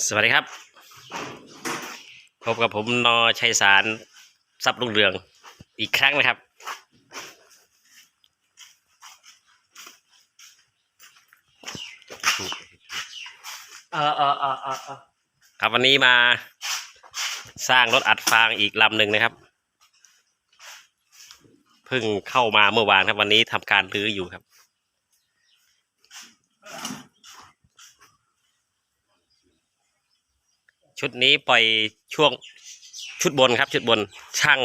สวัสดีครับ พบกับผมนอชัยสารทรัพย์รุ่งเรืองอีกครั้งนะครับ เออเออเออเออเออครับวันนี้มาสร้างรถอัดฟางอีกลำหนึ่งนะครับเพิ่งเข้ามาเมื่อวานครับวันนี้ทำการรื้ออยู่ครับ ชุดนี้ปล่อยช่วงชุดบนครับ ชุดบนช่าง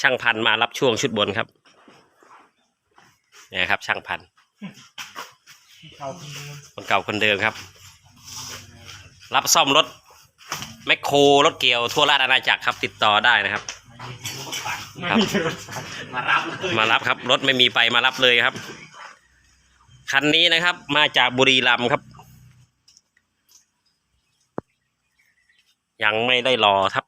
ช่างพันธุ์มารับช่วงชุดบนครับเนี่ยครับ ช่างพันธุ์เขาคำนวณคนเก่าคนเดิมครับ รับซ่อมรถแมคโครรถเกี่ยวทั่วราชอาณาจักรครับ ติดต่อได้นะครับไม่ครับมีรถสัตว์มารับเลยมารับครับ รถไม่มีไปมารับเลยครับ คันนี้นะครับ มาจากบุรีรัมย์ครับ ยังไม่ได้รอครับ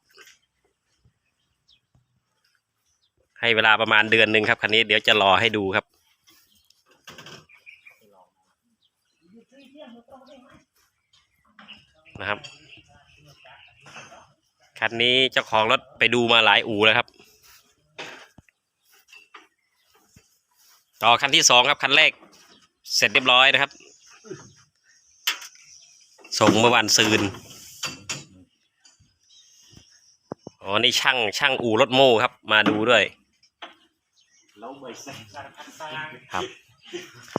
ให้เวลาประมาณเดือนหนึ่งครับคันนี้เดี๋ยวจะรอให้ดูครับ นะครับคันนี้เจ้าของรถไปดูมาหลายอู่แล้วครับ ต่อคันที่สองครับคันแรก เสร็จเรียบร้อยนะครับ ส่งเมื่อวันซืน อ๋อ นี่ช่างช่างอู่รถโม่ครับ มาดูด้วยเราเบิกใส่สารพัดสร้างครับ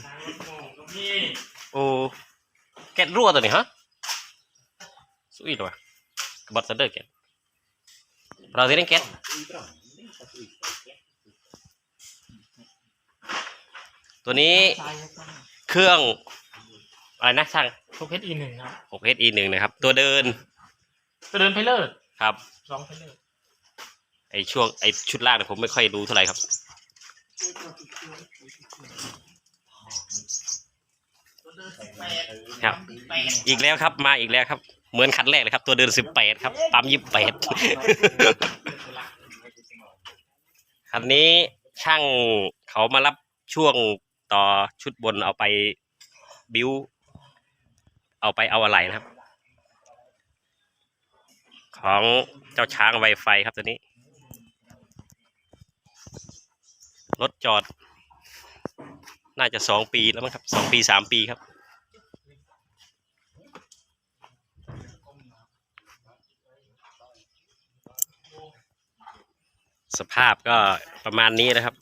สร้างรถโม่ก็มีโอ้แก๊สรั่วตัวนี้ฮะสุยเลยวะกระบอกซันเดอร์แก๊สเราที่เล่นแก๊สตัวนี้ใช่ครับเครื่อง อะไรนะช่างพวกเพชรอีหนึ่งครับ6 SE 1 นะครับ ตัวเดินไปเดินเพลเลอร์ ครับสองเพลเลอร์ไอช่วงไอชุดล่างเนี่ยผมไม่ค่อยรู้เท่าไหร่ครับ ครับ อีกแล้วครับมาอีกแล้วครับ เหมือนคันแรกเลยครับ ตัวเดินสิบแปดครับปั๊มยี่สิบแปดคันนี้ช่างเขามารับช่วงต่อชุดบนเอาไปบิวเอาไปเอาอะไรนะครับ ของเจ้าช้างไวไฟครับตัวนี้ รถจอด น่าจะสองปีแล้วมั้งครับสองปีสามปีครับ สภาพก็ประมาณนี้นะครับ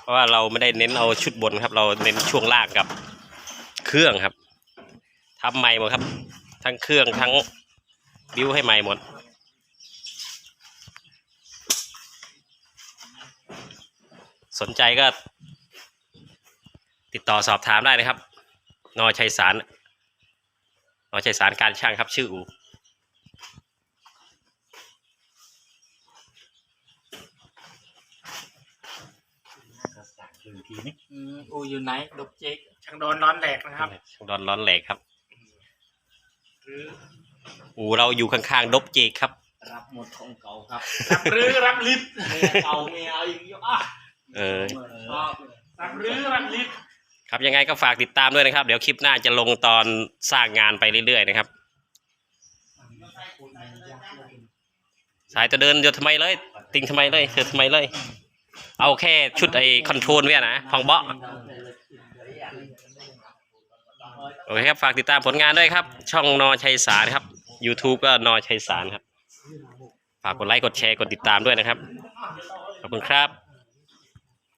เพราะว่าเราไม่ได้เน้นเอาชุดบนครับ เราเน้นช่วงล่างกับเครื่องครับทำใหม่หมดครับ ทั้งเครื่องทั้ง บิวให้ใหม่หมด สนใจก็ ติดต่อสอบถามได้นะครับ นอชัยสารนอชัยสารการช่างครับชื่ออูอืมอูอยู่ไหนดบเจ๊กช่างโดนร้อนแหลกนะครับช่างดอนร้อนแหลกครับหรือ อูเราอยู่ข้างๆดบเจกครับ รับหมดของเก่าครับรับหรือรับลิฟต์เมียเก่าเมียเอาอีกเยอะอะเออรับหรือรับลิฟต์ครับยังไงก็ฝากติดตามด้วยนะครับ เดี๋ยวคลิปหน้าจะลงตอนสร้างงานไปเรื่อยๆนะครับ สายจะเดินเดี๋ยวทำไมเลย ติงทำไมเลยเธอทำไมเลย เอาแค่ชุดไอ้คอนโทรลไว้นะพองเบาะโอเคครับ ฝากติดตามผลงานด้วยครับ ช่องนอชัยสารครับ YouTube ก็นอชัยสารครับ ฝากกดไลค์กดแชร์กดติดตามด้วยนะครับ ขอบคุณครับ